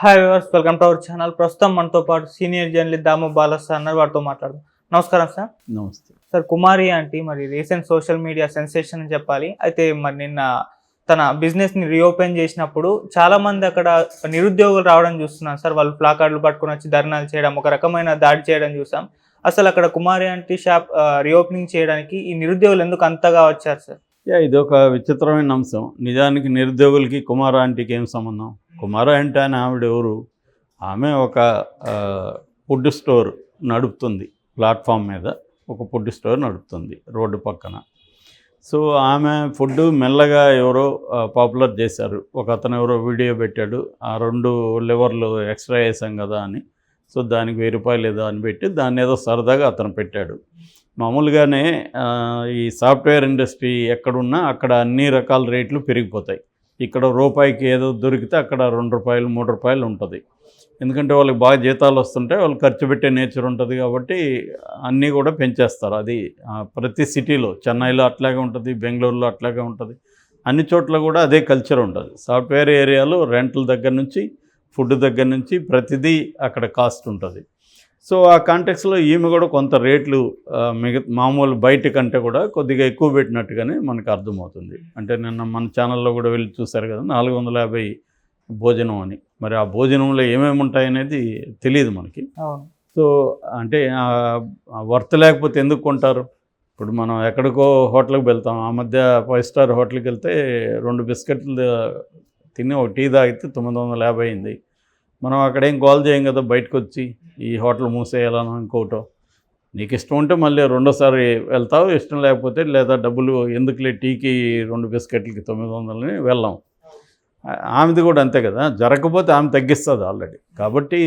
Hi viewers welcome to our channel ప్రస్తుతం మనతో పాటు సీనియర్ జర్నలిస్ట్ దాము బాలస్ అన్నారు. వారితో మాట్లాడదాం. నమస్కారం సార్. నమస్తే. సార్ కుమారి ఆంటీ మరి రీసెంట్ సోషల్ మీడియా సెన్సేషన్ అని చెప్పాలి. అయితే మరి నిన్న తన బిజినెస్ని రీఓపెన్ చేసినప్పుడు చాలా మంది అక్కడ నిరుద్యోగులు రావడం చూస్తున్నాం సార్. వాళ్ళు ప్లాకార్డులు పట్టుకొని వచ్చి ధర్నాలు చేయడం ఒక రకమైన దాడి చేయడం చూసాం. అసలు అక్కడ కుమారి ఆంటీ షాప్ రీఓపెనింగ్ చేయడానికి ఈ నిరుద్యోగులు ఎందుకు అంతగా వచ్చారు సార్? ఇది ఒక విచిత్రమైన అంశం. నిజానికి నిరుద్యోగులకి కుమార ఆంటీకి ఏం సంబంధం? కుమార అంటే అని ఆవిడ ఎవరు? ఆమె ఒక ఫుడ్ స్టోర్ నడుపుతుంది. ప్లాట్ఫామ్ మీద ఒక ఫుడ్ స్టోర్ నడుపుతుంది రోడ్డు పక్కన. సో ఆమె ఫుడ్ మెల్లగా ఎవరో పాపులర్ చేశారు. ఒక అతను ఎవరో వీడియో పెట్టాడు. ఆ రెండు లివర్లు ఎక్స్ట్రా వేసాం కదా అని. సో దానికి వెయ్యి రూపాయలు ఏదో అని పెట్టి దాన్ని ఏదో సరదాగా అతను పెట్టాడు. మామూలుగానే ఈ సాఫ్ట్వేర్ ఇండస్ట్రీ ఎక్కడున్నా అక్కడ అన్ని రకాల రేట్లు పెరిగిపోతాయి. ఇక్కడ రూపాయికి ఏదో దొరికితే అక్కడ రెండు రూపాయలు మూడు రూపాయలు ఉంటుంది. ఎందుకంటే వాళ్ళకి బాగా జీతాలు వస్తుంటే వాళ్ళు ఖర్చు పెట్టే నేచర్ ఉంటుంది కాబట్టి అన్నీ కూడా పెంచేస్తారు. అది ప్రతి సిటీలో చెన్నైలో అట్లాగే ఉంటుంది బెంగళూరులో అట్లాగే ఉంటుంది. అన్ని చోట్ల కూడా అదే కల్చర్ ఉంటుంది. సాఫ్ట్వేర్ ఏరియాలో రెంట్ల దగ్గర నుంచి ఫుడ్ దగ్గర నుంచి ప్రతిదీ అక్కడ కాస్ట్ ఉంటుంది. సో ఆ కాంటెక్స్లో ఈమె కూడా కొంత రేట్లు ఆ, మిగ మామూలు బయట కంటే కూడా కొద్దిగా ఎక్కువ పెట్టినట్టుగానే మనకు అర్థమవుతుంది. అంటే నిన్న మన ఛానల్లో కూడా వెళ్ళి చూశారు కదా నాలుగు వందల యాభై భోజనం అని. మరి ఆ భోజనంలో ఏమేమి ఉంటాయనేది తెలియదు మనకి. సో అంటే వర్త్ లేకపోతే ఎందుకు కొంటారు? ఇప్పుడు మనం ఎక్కడికో హోటల్కి వెళ్తాం ఆ మధ్య ఫైవ్ స్టార్ హోటల్కి వెళ్తే రెండు బిస్కెట్లు తిని ఒక టీ తాగితే తొమ్మిది వందల యాభై అయింది. మనం అక్కడేం కాల్ చేయం కదా బయటకు వచ్చి ఈ హోటల్ మూసేయాలని ఇంకోటో. నీకు ఇష్టం ఉంటే మళ్ళీ రెండోసారి వెళ్తావు ఇష్టం లేకపోతే లేదా డబ్బులు ఎందుకులే టీకి రెండు బిస్కెట్లకి తొమ్మిది వందలని వెళ్ళాం. ఆమెది కూడా అంతే కదా జరగకపోతే ఆమె తగ్గిస్తుంది ఆల్రెడీ. కాబట్టి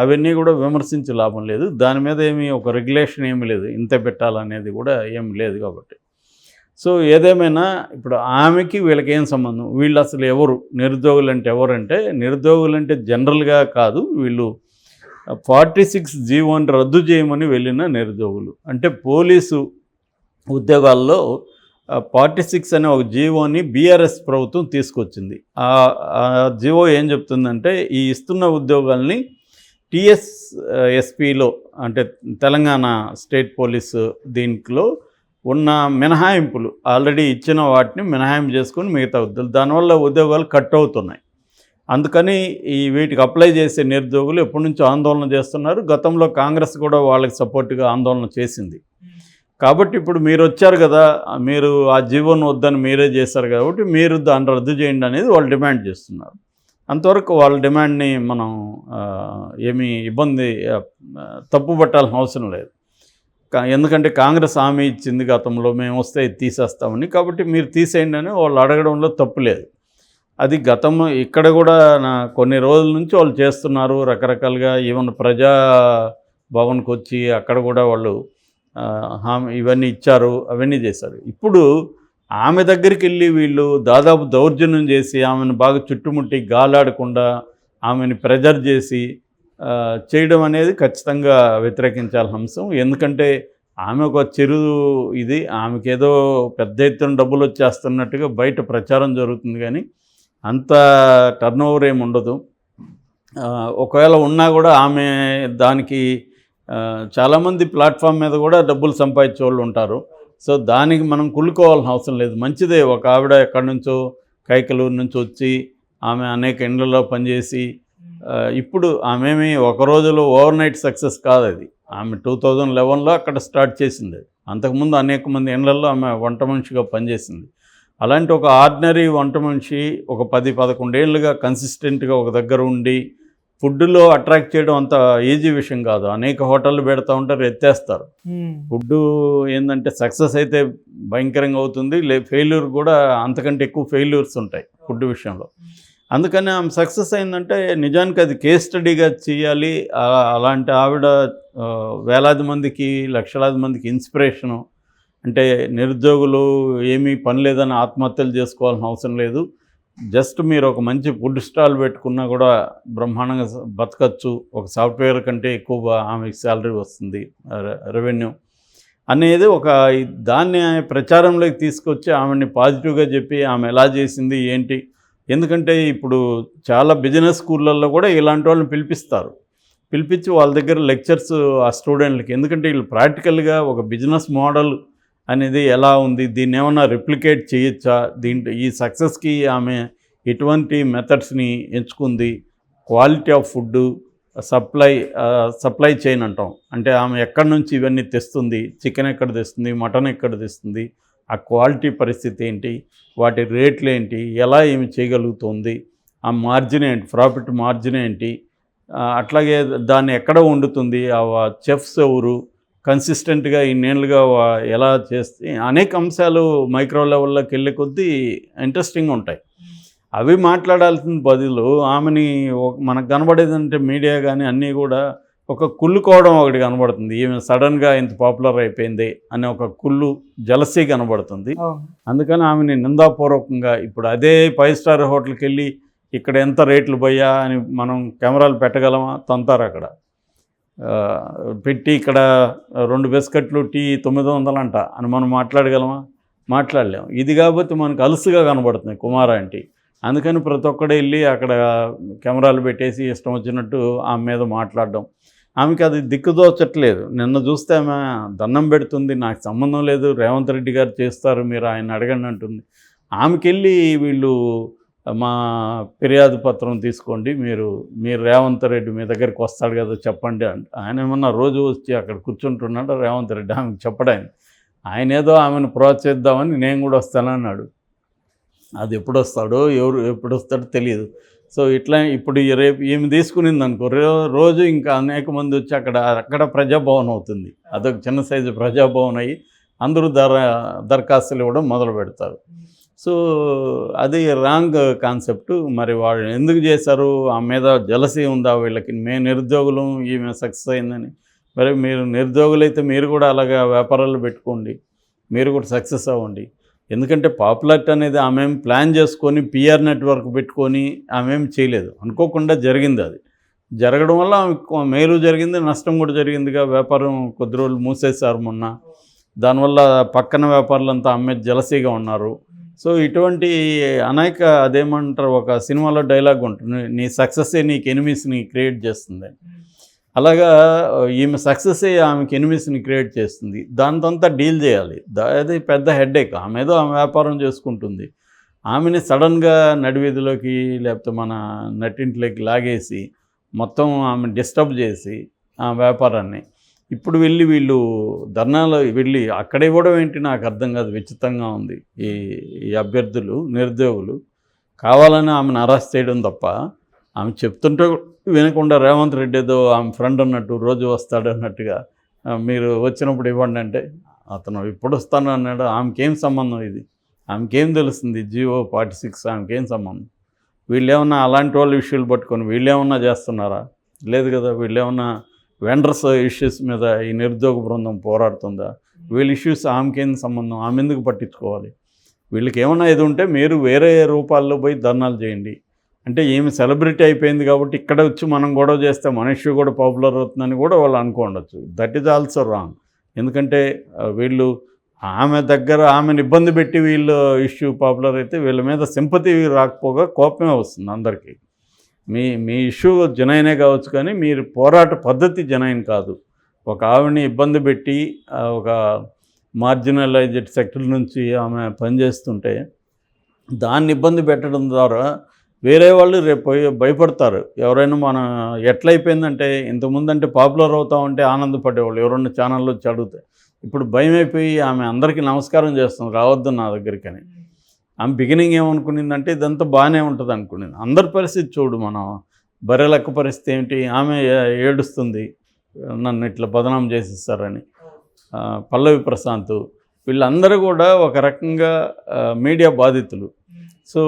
అవన్నీ కూడా విమర్శించే లాభం లేదు దాని మీద ఏమీ ఒక రెగ్యులేషన్ ఏమీ లేదు ఇంత పెట్టాలనేది కూడా ఏం లేదు కాబట్టి. సో ఏదేమైనా ఇప్పుడు ఆమెకి వీళ్ళకి ఏం సంబంధం? వీళ్ళు అసలు ఎవరు? నిరుద్యోగులు అంటే ఎవరంటే నిరుద్యోగులు అంటే జనరల్గా కాదు వీళ్ళు ఫార్టీ సిక్స్ జీవోని రద్దు చేయమని వెళ్ళిన నిరుద్యోగులు. అంటే పోలీసు ఉద్యోగాల్లో ఫార్టీ సిక్స్ అనే ఒక జీవోని బీఆర్ఎస్ ప్రభుత్వం తీసుకొచ్చింది. ఆ జీవో ఏం చెప్తుందంటే ఈ ఇస్తున్న ఉద్యోగాల్ని టీఎస్ ఎస్పిలో అంటే తెలంగాణ స్టేట్ పోలీసు దీంట్లో ఉన్న మినహాయింపులు ఆల్రెడీ ఇచ్చిన వాటిని మినహాయింపు చేసుకొని మిగతా ఉద్యోగులు. దానివల్ల ఉద్యోగాలు కట్ అవుతున్నాయి. అందుకని ఈ వీటికి అప్లై చేసే నిరుద్యోగులు ఎప్పటి నుంచో ఆందోళన చేస్తున్నారు. గతంలో కాంగ్రెస్ కూడా వాళ్ళకి సపోర్ట్గా ఆందోళన చేసింది. కాబట్టి ఇప్పుడు మీరు వచ్చారు కదా మీరు ఆ జీవన్ వద్దని మీరే చేశారు కాబట్టి మీరు దాన్ని రద్దు చేయండి అనేది వాళ్ళు డిమాండ్ చేస్తున్నారు. అంతవరకు వాళ్ళ డిమాండ్ని మనం ఏమీ ఇబ్బంది తప్పు పట్టాల్సిన అవసరం లేదు. ఎందుకంటే కాంగ్రెస్ హామీ ఇచ్చింది గతంలో మేము వస్తే తీసేస్తామని. కాబట్టి మీరు తీసేయండి అని వాళ్ళు అడగడంలో తప్పు లేదు. అది గతం ఇక్కడ కూడా నా కొన్ని రోజుల నుంచి వాళ్ళు చేస్తున్నారు. రకరకాలుగా ఈవెన్ ప్రజా భవన్కి వచ్చి అక్కడ కూడా వాళ్ళు హామీ ఇవన్నీ ఇచ్చారు అవన్నీ చేశారు. ఇప్పుడు ఆమె దగ్గరికి వెళ్ళి వీళ్ళు దాదాపు దౌర్జన్యం చేసి ఆమెను బాగా చుట్టుముట్టి గాలాడకుండా ఆమెను ప్రెజర్ చేసి చేయడం అనేది ఖచ్చితంగా వ్యతిరేకించాల్సిన అంశం ఎందుకంటే ఆమె ఒక చిరు ఇది ఆమెకేదో ఏదో పెద్ద ఎత్తున డబ్బులు వచ్చేస్తున్నట్టుగా బయట ప్రచారం జరుగుతుంది కానీ అంత టర్న్ ఓవర్ ఏమి ఉండదు. ఒకవేళ ఉన్నా కూడా ఆమె దానికి చాలామంది ప్లాట్ఫామ్ మీద కూడా డబ్బులు సంపాదించే వాళ్ళు ఉంటారు. సో దానికి మనం కుళ్ళుకోవాల్సిన అవసరం లేదు. మంచిదే. ఒక ఆవిడ ఎక్కడి నుంచో కైకలూరు నుంచి వచ్చి ఆమె అనేక ఇండ్లలో పనిచేసి ఇప్పుడు ఆమెమి ఒక రోజులో ఓవర్ నైట్ సక్సెస్ కాదు అది ఆమె టూ థౌజండ్ లెవెన్లో అక్కడ స్టార్ట్ చేసింది. అంతకుముందు అనేక మంది ఇండ్లలో ఆమె వంట మనిషిగా పనిచేసింది. అలాంటి ఒక ఆర్డినరీ వంట మనిషి ఒక పది పదకొండేళ్ళుగా కన్సిస్టెంట్గా ఒక దగ్గర ఉండి ఫుడ్లో అట్రాక్ట్ చేయడం అంత ఈజీ విషయం కాదు. అనేక హోటళ్ళు పెడతా ఉంటారు ఎత్తేస్తారు. ఫుడ్ ఏంటంటే సక్సెస్ అయితే భయంకరంగా అవుతుంది. లే ఫెయిల్యూర్ కూడా అంతకంటే ఎక్కువ ఫెయిల్యూర్స్ ఉంటాయి ఫుడ్ విషయంలో. అందుకని ఆమె సక్సెస్ అయిందంటే నిజానికి అది కేస్ స్టడీగా చేయాలి. అలాంటి ఆవిడ వేలాది మందికి లక్షలాది మందికి ఇన్స్పిరేషను అంటే నిరుద్యోగులు ఏమీ పని లేదని ఆత్మహత్యలు చేసుకోవాల్సిన అవసరం లేదు. జస్ట్ మీరు ఒక మంచి ఫుడ్ స్టాల్ పెట్టుకున్నా కూడా బ్రహ్మాండంగా బతకచ్చు. ఒక సాఫ్ట్వేర్ కంటే ఎక్కువ ఆమెకి శాలరీ వస్తుంది రెవెన్యూ అనేది ఒక దాన్ని ప్రచారంలోకి తీసుకొచ్చి ఆమెని పాజిటివ్గా చెప్పి ఆమె ఎలా చేసింది ఏంటి ఎందుకంటే ఇప్పుడు చాలా బిజినెస్ స్కూళ్ళల్లో కూడా ఇలాంటి వాళ్ళని పిలిపిస్తారు. పిలిపించి వాళ్ళ దగ్గర లెక్చర్స్ ఆ స్టూడెంట్లకి. ఎందుకంటే వీళ్ళు ప్రాక్టికల్గా ఒక బిజినెస్ మోడల్ అనేది ఎలా ఉంది దీన్ని ఏమన్నా రిప్లికేట్ చేయొచ్చా దీంట్లో ఈ సక్సెస్కి ఆమె ఎటువంటి మెథడ్స్ని ఎంచుకుంది quality of food supply supply chain అంటాం. అంటే ఆమె ఎక్కడి నుంచి ఇవన్నీ తెస్తుంది చికెన్ ఎక్కడ తెస్తుంది మటన్ ఎక్కడ తెస్తుంది ఆ క్వాలిటీ పరిస్థితి ఏంటి? వాటి రేట్లు ఏంటి? ఎలా ఏమి చేయగలుగుతుంది? ఆ మార్జిన్ ఏంటి? ప్రాఫిట్ మార్జిన్ ఏంటి? అట్లాగే దాన్ని ఎక్కడ వండుతుంది? ఆ చెఫ్స్ ఎవరు? కన్సిస్టెంట్గా ఇన్నేళ్ళుగా ఎలా చేస్తే అనేక అంశాలు మైక్రో లెవెల్లోకి వెళ్ళే కొద్దీ ఇంట్రెస్టింగ్ ఉంటాయి. అవి మాట్లాడాల్సిన బదులు ఆమెని మనకు కనబడేదంటే మీడియా కానీ అన్నీ కూడా ఒక కుళ్ళుకోవడం ఒకటి కనబడుతుంది. ఈమె సడన్గా ఇంత పాపులర్ అయిపోయింది అనే ఒక కుళ్ళు జలసీ కనబడుతుంది. అందుకని ఆమెని నిందాపూర్వకంగా ఇప్పుడు అదే ఫైవ్ స్టార్ హోటల్కి వెళ్ళి ఇక్కడ ఎంత రేట్లు పోయా అని మనం కెమెరాలు పెట్టగలమా? తంతారు అక్కడ. పెట్టి ఇక్కడ రెండు బిస్కెట్లు టీ తొమ్మిది వందలంట అని మనం మాట్లాడగలమా? మాట్లాడలేము ఇది కాబట్టి మనకు అలుసుగా కనబడుతుంది కుమార ఆంటీ. అందుకని ప్రతి ఒక్కడు వెళ్ళి అక్కడ కెమెరాలు పెట్టేసి ఇష్టం వచ్చినట్టు ఆమె మీద మాట్లాడడం. ఆమెకి అది దిక్కుదోచట్లేదు. నిన్న చూస్తే ఆమె దండం పెడుతుంది నాకు సంబంధం లేదు రేవంత్ రెడ్డి గారు చేస్తారు మీరు ఆయన అడగండి అంటుంది. ఆమెకి వెళ్ళి వీళ్ళు మా ఫిర్యాదు పత్రం తీసుకోండి మీరు మీరు రేవంత్ రెడ్డి మీ దగ్గరికి వస్తాడు కదా చెప్పండి అంట. ఆయన ఏమన్నా రోజు వచ్చి అక్కడ కూర్చుంటున్నాడు? రేవంత్ రెడ్డి ఆమెకు చెప్పడానికి ఆయన ఏదో ఆమెను ప్రోత్సహిద్దామని నేను కూడా వస్తానన్నాడు. అది ఎప్పుడు వస్తాడో ఎవరు ఎప్పుడు వస్తాడో తెలియదు. సో ఇట్లా ఇప్పుడు ఈ రేపు ఈమె తీసుకునింది అనుకో రోజు ఇంకా అనేక మంది వచ్చి అక్కడ అక్కడ ప్రజాభవన్ అవుతుంది. అదొక చిన్న సైజు ప్రజాభవన్ అయ్యి అందరూ దర దరఖాస్తులు ఇవ్వడం మొదలు పెడతారు. సో అది రాంగ్ కాన్సెప్ట్. మరి వాళ్ళు ఎందుకు చేశారు? ఆ మీద జలసీ ఉందా వీళ్ళకి? మేము నిరుద్యోగులు ఈమె సక్సెస్ అయిందని. మరి మీరు నిరుద్యోగులైతే మీరు కూడా అలాగా వ్యాపారాలు పెట్టుకోండి. మీరు కూడా సక్సెస్ అవ్వండి. ఎందుకంటే పాపులారిటీ అనేది ఆమె ఏం ప్లాన్ చేసుకొని పిఆర్ నెట్వర్క్ పెట్టుకొని ఆమె ఏం చేయలేదు. అనుకోకుండా జరిగింది అది. జరగడం వల్ల మేలు జరిగింది నష్టం కూడా జరిగిందిగా వ్యాపారం కొద్ది రోజులు మూసేశారు మొన్న. దానివల్ల పక్కన వ్యాపారులంతా అమ్మే జలసీగా ఉన్నారు. సో ఇటువంటి అనేక అదేమంటారు ఒక సినిమాలో డైలాగ్ ఉంటుంది నీ సక్సెసే నీకు ఎనిమిస్ని క్రియేట్ చేస్తుంది. అలాగా ఈమె సక్సెస్ ఆమెకి ఎనిమిస్ని క్రియేట్ చేస్తుంది. దాంతో డీల్ చేయాలి. అది పెద్ద హెడ్ఏక్ ఆమె ఏదో ఆమె వ్యాపారం చేసుకుంటుంది. ఆమెని సడన్గా నడివీధిలోకి లేకపోతే మన నటింట్లోకి లాగేసి మొత్తం ఆమె డిస్టర్బ్ చేసి ఆ వ్యాపారాన్ని. ఇప్పుడు వెళ్ళి వీళ్ళు ధర్నాలో వెళ్ళి అక్కడ ఇవ్వడం ఏంటి నాకు అర్థం కాదు. విచిత్రంగా ఉంది. ఈ ఈ అభ్యర్థులు నిరుద్యోగులు కావాలని ఆమెను అరెస్ట్ చేయడం తప్ప ఆమె చెప్తుంటే వినకుండా రేవంత్ రెడ్డి ఏదో ఆమె ఫ్రెండ్ అన్నట్టు రోజు వస్తాడు అన్నట్టుగా మీరు వచ్చినప్పుడు ఇవ్వండి అంటే అతను ఇప్పుడు వస్తాను అన్నాడు ఆమెకేం సంబంధం ఇది? ఆమెకేం తెలుస్తుంది జియో ఫార్టీ సిక్స్ ఆమెకేం సంబంధం? వీళ్ళు ఏమన్నా అలాంటి వాళ్ళు ఇష్యూలు పట్టుకొని వీళ్ళు ఏమన్నా చేస్తున్నారా? లేదు కదా వీళ్ళు ఏమన్నా వెండర్స్ ఇష్యూస్ మీద ఈ నిరుద్యోగ బృందం పోరాడుతుందా? వీళ్ళ ఇష్యూస్ ఆమెకేం సంబంధం? ఆమె ఎందుకు పట్టించుకోవాలి? వీళ్ళకి ఏమన్నా ఇది ఉంటే మీరు వేరే రూపాల్లో పోయి ధర్నాలు చేయండి. అంటే ఏమి సెలబ్రిటీ అయిపోయింది కాబట్టి ఇక్కడ వచ్చి మనం గొడవ చేస్తే మన ఇష్యూ కూడా పాపులర్ అవుతుందని కూడా వాళ్ళు అనుకోండొచ్చు దట్ ఈజ్ ఆల్సో రాంగ్ ఎందుకంటే వీళ్ళు ఆమె దగ్గర ఆమెను ఇబ్బంది పెట్టి వీళ్ళు ఇష్యూ పాపులర్ అయితే వీళ్ళ మీద సింపతి రాకపోగా కోపమే వస్తుంది అందరికీ. మీ మీ ఇష్యూ జనైనే కావచ్చు కానీ మీరు పోరాట పద్ధతి జనైన్ కాదు. ఒక ఆవిడని ఇబ్బంది పెట్టి ఒక మార్జినలైజ్డ్ సెక్టర్ నుంచి ఆమె పనిచేస్తుంటే దాన్ని ఇబ్బంది పెట్టడం ద్వారా వేరే వాళ్ళు రేపు భయపడతారు. ఎవరైనా మన ఎట్లయిపోయిందంటే ఇంతకుముందు అంటే పాపులర్ అవుతామంటే ఆనందపడేవాళ్ళు ఎవరన్నా ఛానల్లో వచ్చి ఇప్పుడు భయం అయిపోయి ఆమె అందరికీ నమస్కారం చేస్తుంది రావద్దు నా దగ్గరికి అని ఆమె బిగినింగ్ ఏమనుకునిందంటే ఇదంతా బాగానే ఉంటుంది అనుకునింది. అందరి పరిస్థితి చూడు మనం బర్రెలక్క పరిస్థితి ఏంటి ఆమె ఏడుస్తుంది నన్ను ఇట్లా బదనాం చేసిస్తారని. పల్లవి ప్రశాంత్ వీళ్ళందరూ కూడా ఒక రకంగా మీడియా బాధితులు. సో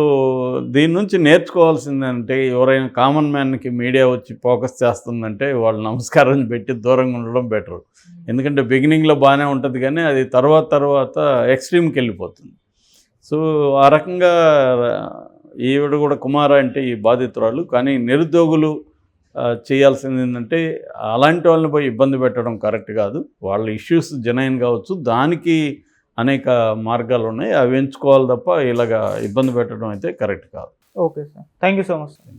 దీని నుంచి నేర్చుకోవాల్సిందంటే ఎవరైనా కామన్ మ్యాన్కి మీడియా వచ్చి ఫోకస్ చేస్తుందంటే వాళ్ళు నమస్కారం పెట్టి దూరంగా ఉండడం బెటర్. ఎందుకంటే బిగినింగ్లో బాగానే ఉంటుంది కానీ అది తర్వాత తర్వాత ఎక్స్ట్రీమ్కి వెళ్ళిపోతుంది. సో ఆ రకంగా ఈవిడ కూడా కుమార అంటే ఈ బాధితురాలు. కానీ నిరుద్యోగులు చేయాల్సింది ఏంటంటే అలాంటి వాళ్ళని పోయి ఇబ్బంది పెట్టడం కరెక్ట్ కాదు. వాళ్ళ ఇష్యూస్ జనైన్ కావచ్చు. దానికి అనేక మార్గాలు ఉన్నాయి. అవి ఎంచుకోవాలి తప్ప ఇలాగా ఇబ్బంది పెట్టడం అయితే కరెక్ట్ కాదు. Okay sir. Thank you so much sir.